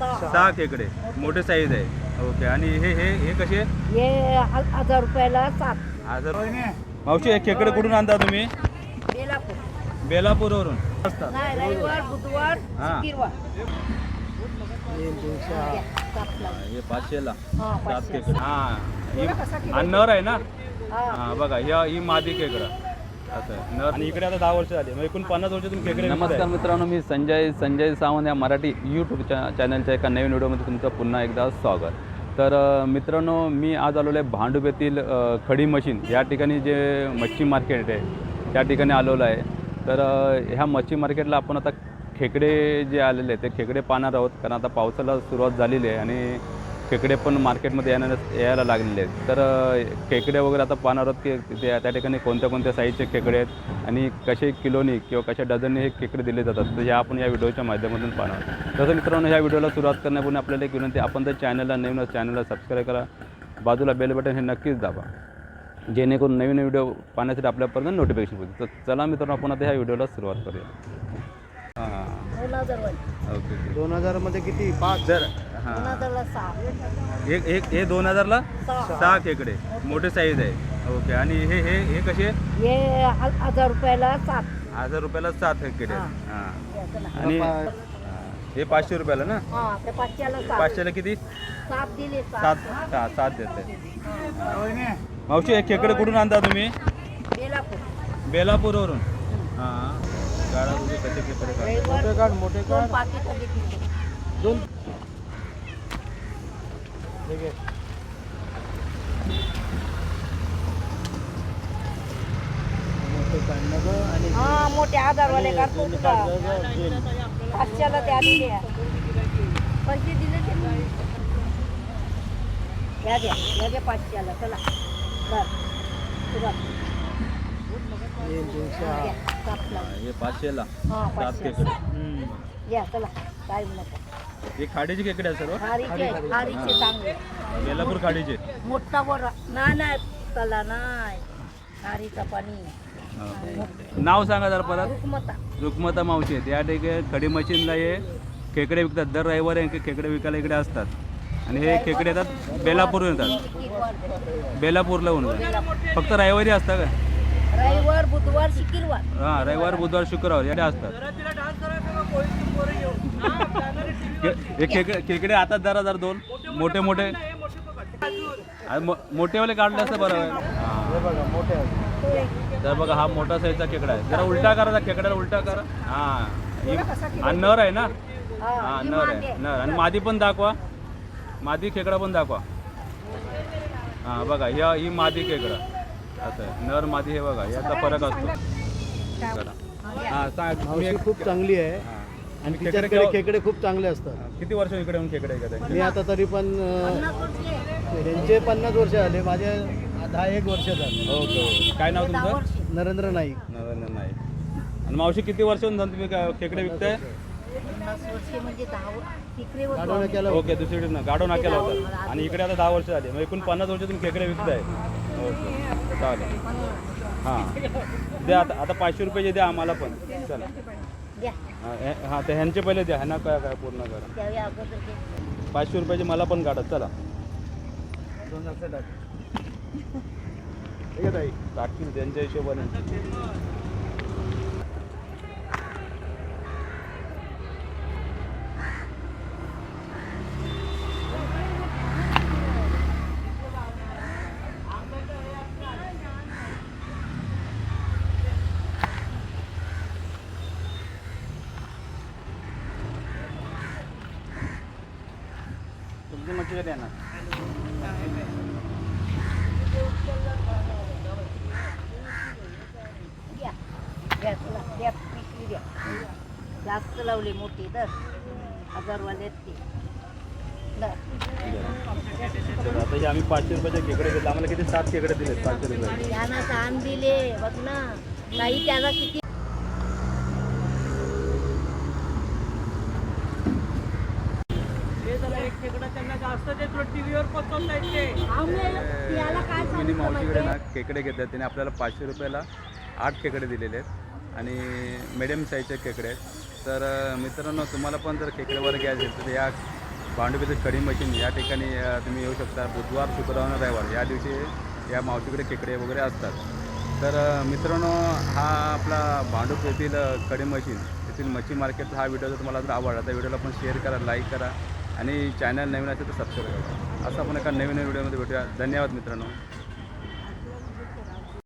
सहा खेकडे मोठे साईज आहे. ओके आणि हे हे हे कसे हे हजार रुपयाला सात. हजार. मावशी हे खेकडे कुठून आणता तुम्ही? बेलापूर. बेलापूरवरून. असतात नाही रविवार बुधवार हा. शुक्रवार. हे पाचशेला. हा, सात पाचशे. खेकडे. हा ही आहे ना? हा. हा बघा या ही मादी खेकडा. असं आणि इकडे आता दहा वर्ष झाली. मग एकूण पन्नास वर्ष तुम्ही खेकडे नमस्कार मित्रांनो मी संजय संजय सावंत या मराठी यूट्यूब च्या चॅनलच्या एका नवीन व्हिडिओमध्ये तुमचं पुन्हा एकदा स्वागत. तर मित्रांनो मी आज आलेलो आहे भांडूप येथील खडी मशीन. या ठिकाणी जे मच्छी मार्केट आहे त्या ठिकाणी आलेलो आहे. तर ह्या मच्छी मार्केटला आपण आता खेकडे जे आलेले आहेत ते खेकडे पाहणार आहोत. कारण आता पावसाला सुरुवात झालेली आहे आणि खेकडे पण मार्केटमध्ये येणार यायला लागलेले आहेत. तर खेकडे वगैरे आता पाहणार आहोत की ते त्या ठिकाणी कोणत्या कोणत्या साईजचे खेकडे आहेत आणि कसे किलोनी किंवा कशा डझनने हे खेकडे दिले जातात. तर हे आपण या व्हिडिओच्या माध्यमातून पाहणार आहोत. तसं मित्रांनो ह्या व्हिडिओला सुरुवात करण्यापूर्वी आपल्याला एक विनंती आपण तर चॅनलला नवीन चॅनलला सबस्क्राईब करा. बाजूला बेल बटन हे नक्कीच दाबा. जेणेकरून नवीन व्हिडिओ पाहण्यासाठी आपल्यापर्यंत नोटिफिकेशन पोहोचेल. तर चला मित्रांनो आपण आता ह्या व्हिडिओला सुरुवात करूया. हां दोन हजार वाली. ओके ओके दोन हजारमध्ये किती? पाच जर दोन हां हजारला सहा. एक एक हे दोन हजारला सहा. सहा खेकडे मोठे साईज आहे. ओके. आणि हे हे हे कसे? हे ह- हजार रुपयाला सात. हजार रुपयाला सात खेकडे आहेत. हा. आणि हां. हे पाचशे रुपयाला ना? हा ते पाचशेला सात. पाचशेला किती? सात दिले सात. सात सहा सात देते. मावशी हे खेकडे कुठून आणता तुम्ही? बेलापूर. बेलापूरवरून. हां. गाडा तुझे कसे खेकडे मोठे काढ मोठे दोन काढ पाकिट देतील दोन ठीक आहे मोठे काढ ना गं आणि हा मोठे आधारवाले दोन्ही तुला. पाचशेला त्या दिले पैसे दिले ते द्या घ्या द्या पाचशेला चला. बर तुला हा. हे पाचशेला. हा. घ्या चला. काय नका हे खाडीचे खेकडे आहे सर्व? खारीचे खारीचे चांगले. बेलापूर खाडीचे. मोठा वर नाही नाही तला नाही. खारीचा पाणी. नाव सांगा जरा परत. रुक्मता. रुक्मता मावशी आहेत. या ठिकाणी खडी मशीनला हे खेकडे विकतात. दर रविवारी हे खेकडे विकायला इकडे असतात. आणि हे खेकडे येतात बेलापूरहून येतात. बेलापूरला होऊन फक्त रविवारी असतात का? रविवार बुधवार शुक्रवार. हां रविवार बुधवार शुक्रवार याकडे असतात. खेकडे खेकडे आता जरा जरा दोन. मोठे मोठे. मोठेवाले काढले असतं बरं. आहे. तर बघा हा मोठा साईजचा खेकडा आहे. जरा उलटा करा त्या खेकड्याला उलटा करा. हां. नर आहे ना? हा, नर. आहे. नर. आणि मादी पण दाखवा. मादी खेकडा पण दाखवा. हां बघा या ही मादी खेकडा. असं आहे. नर मादी हे बघा याचा फरक असतो. हां सांग खूप चांगली आहे. आणि खेकडे तिच्याकडे खेकडे खूप चांगले असतात. किती वर्ष इकडे येऊन खेकडे घेतात मी आता तरी पण अं, पन्नास वर्षे. त्यांचे पन्नास वर्ष झाले माझे दहा एक वर्ष झाले. Okay okay. काय नाव तुमचं. नरेंद्र नाईक. नरेंद्र नाही आणि मावशी किती वर्ष होऊन झालं तुम्ही काय खेकडे विकताय? म्हणजे होतो गाडवणं. केलं ओके दुसरीकडे ना गाडो नाक्याला होतात आणि इकडे आता दहा वर्ष झाली. मग एकूण पन्नास वर्ष तुम्ही खेकडे विकताय. ओके चालेल. हां. द्या आता आता पाचशे रुपयाचे द्या आम्हाला पण. चला. द्या. हां हे- हां ते ह्यांचे पहिले द्या ह्यांना काय काय पूर्ण करा. त्यावेळी अगोदर ते. पाचशे रुपयाचे मला पण काढा चला. दोन लक्षात टाक. ठीक आहे ताई टाकतील त्यांच्या हिशोबाने. मच्छी कधी येणार. द्या द्या चला द्या पिशवी द्या. जास्त लावले मोठी तर हजारवाले आहेत ते. दर. तर आता हे आम्ही पाचशे रुपयाचे खेकडे घेतले. आम्हाला किती सात खेकडे दिले पाचशे रुपये. त्यांना ताण दिले बघ ना. नाही त्याला किती आम्ही याला काय मिनी मावशीकडे ना? खेकडे घेतात. त्याने आपल्याला पाचशे रुपयाला आठ खेकडे दिलेले आहेत. आणि मिडियम साईजचे खेकडे आहेत. तर मित्रांनो तुम्हाला पण जर खेकडेवर घ्यायचे असेल तर या भांडुपीचं कडी मशीन या ठिकाणी तुम्ही येऊ शकता. बुधवार शुक्रवार रविवार या दिवशी या मावशीकडे खेकडे वगैरे असतात. तर मित्रांनो हा आपला भांडूप येथील कडी मशीन येथील मच्छी मार्केटचा हा व्हिडिओ जर तुम्हाला जर आवडला तर व्हिडिओला पण शेअर करा लाईक करा. आणि चॅनल नवीन असेल तर सबस्क्राईब करा. असं आपण एका नवीन व्हिडिओमध्ये भेटूया. धन्यवाद मित्रांनो.